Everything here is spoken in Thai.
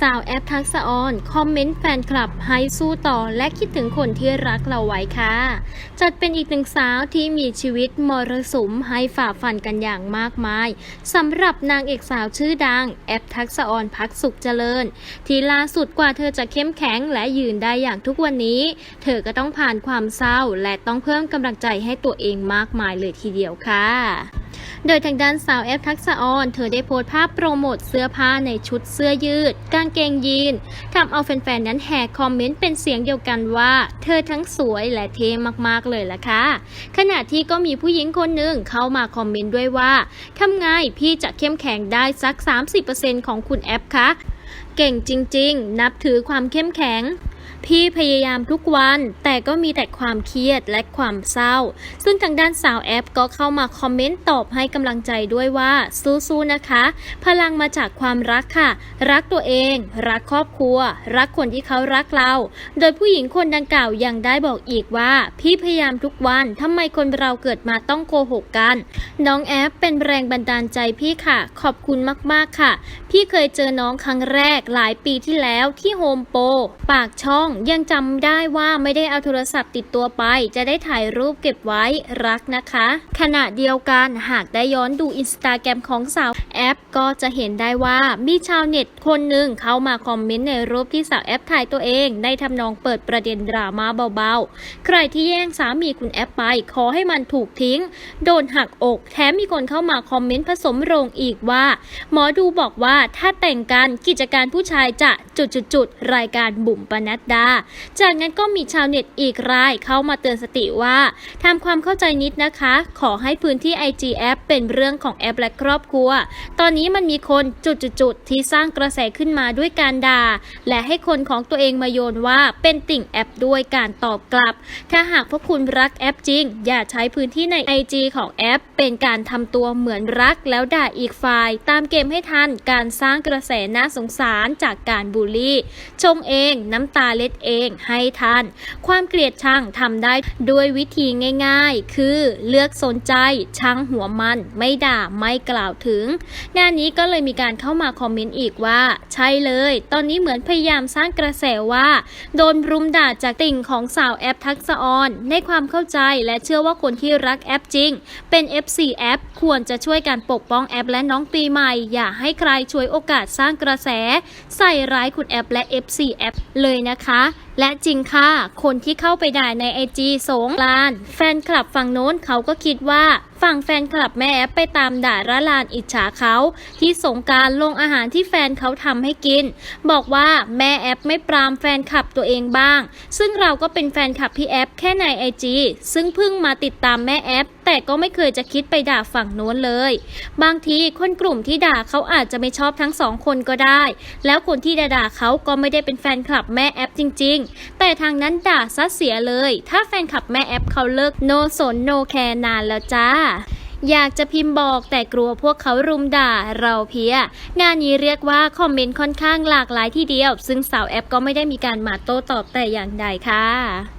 สาวแอปทักษะออนคอมเมนต์แฟนคลับให้สู้ต่อและคิดถึงคนที่รักเราไว้ค่ะ จัดเป็นอีกหนึ่งสาวที่มีชีวิตมรสุมให้ฝ่าฟันกันอย่างมากมายสำหรับนางเอกสาวชื่อดัง แอปทักษะออนพักสุขเจริญ ที่ล่าสุดกว่าเธอจะเข้มแข็งและยืนได้อย่างทุกวันนี้ เธอก็ต้องผ่านความเศร้า และต้องเพิ่มกำลังใจให้ตัวเองมากมายเลยทีเดียวค่ะ โดยทางด้านสาวแอฟทักษะออน เธอได้โพสต์ภาพโปรโมทเสื้อผ้าในชุดเสื้อยืด กางเกงยีนทำเอาแฟนๆ นั้นแห่คอมเมนต์เป็นเสียงเดียวกันว่า เธอทั้งสวยและเท่มากๆเลยล่ะค่ะ ขณะที่ก็มีผู้หญิงคนหนึ่งเข้ามาคอมเมนต์ด้วยว่าทำไงพี่จะเข้มแข็งได้สัก 30%ของคุณแอปคะ เก่งจริง ๆ นับถือความเข้มแข็ง พี่พยายามทุกวัน แต่ก็มีแต่ความเครียดและความเศร้า ซึ่งทางด้านสาวแอปก็เข้ามาคอมเมนต์ตอบให้กำลังใจด้วยว่าสู้ๆนะคะ พลังมาจากความรักค่ะ รักตัวเอง รักครอบครัว รักคนที่เขารักเรา โดยผู้หญิงคนดังกล่าวยังได้บอกอีกว่า พี่พยายามทุกวันทำไมคนเราเกิดมาต้องโกหกกัน น้องแอปเป็นแรงบันดาลใจพี่ค่ะ ขอบคุณมากๆค่ะ พี่เคยเจอน้องครั้งแรกหลายปีที่แล้วที่โฮมโปรปากช่องยังจำได้ว่าไม่ได้เอาโทรศัพท์ติดตัวไป จะได้ถ่ายรูปเก็บไว้รักนะคะ ขณะเดียวกันหากได้ย้อนดูอินสตาแกรมของสาวแอปก็จะเห็นได้ว่ามีชาวเน็ตคนหนึ่งเข้ามาคอมเมนต์ในรูปที่สาวแอปถ่ายตัวเองได้ทำนองเปิดประเด็นดราม่าเบาๆ ใครที่แย่งสามีคุณแอปไป ขอให้มันถูกทิ้ง โดนหักอกแถมมีคนเข้ามาคอมเมนต์ผสมโรงอีกว่า หมอดูบอกว่าถ้าแต่งกันกิจการผู้ชายจะจุดๆๆรายการบุ๋มปนัดดา จากนั้นก็มีชาวเน็ตอีกรายเข้ามาเตือนสติว่าทำความเข้าใจนิดนะคะ ขอให้พื้นที่ IG แอปเป็นเรื่องของแอปและครอบครัว ตอนนี้มันมีคนจุดๆที่สร้างกระแสขึ้นมาด้วยการด่า และให้คนของตัวเองมาโยนว่าเป็นติ่งแอปด้วยการตอบกลับ ถ้าหากพวกคุณรักแอปจริง อย่าใช้พื้นที่ใน IG ของแอป เป็นการทำตัวเหมือนรักแล้วด่าอีกฝ่าย ตามเกมให้ทันการสร้างกระแสน่าสงสารจากการบูลลี่ชงเองน้ำตาเล็ดเองให้ทันความเกลียดชังทำได้ด้วยวิธีง่ายๆ คือเลือกสนใจชังหัวมันไม่ด่าไม่กล่าวถึง งานนี้ก็เลยมีการเข้ามาคอมเมนต์อีกว่า ใช่เลย ตอนนี้เหมือนพยายามสร้างกระแสว่า โดนรุมด่าจากติ่งของสาวแอปทักษออนในความเข้าใจและเชื่อว่าคนที่รักแอปจริง เป็น FC แอป ควรจะช่วยการปกป้องแอปและน้องปีใหม่ อย่าให้ใครช่วยโอกาสสร้างกระแส ใส่ร้ายคุณแอปและ FC แอปเลยนะคะและจริงค่ะ คนที่เข้าไปด่าในไอจีสงกราน แฟนคลับฝั่งโน้นเขาก็คิดว่าฝั่งแฟนคลับแม่แอปไปตามด่าระลานอิจฉาเขาที่สงการลงอาหารที่แฟนเขาทำให้กิน บอกว่าแม่แอปไม่ปรามแฟนคลับตัวเองบ้าง ซึ่งเราก็เป็นแฟนคลับพี่แอปแค่ในไอจีซึ่งเพิ่งมาติดตามแม่แอป แต่ก็ไม่เคยจะคิดไปด่าฝั่งโน้นเลย บางทีคนกลุ่มที่ด่าเขาอาจจะไม่ชอบทั้งสองคนก็ได้ แล้วคนที่ด่าเขาก็ไม่ได้เป็นแฟนคลับแม่แอปจริง ๆ แต่ทางนั้นด่าซะเสียเลย ถ้าแฟนคลับแม่แอปเขาเลิกโนสนโนแคร์นานแล้วจ้าอยากจะพิมพ์บอกแต่กลัวพวกเขารุมด่าเราเพีย งานนี้เรียกว่าคอมเมนต์ค่อนข้างหลากหลายทีเดียว ซึ่งสาวแอปก็ไม่ได้มีการมาโต้ตอบแต่อย่างใดค่ะ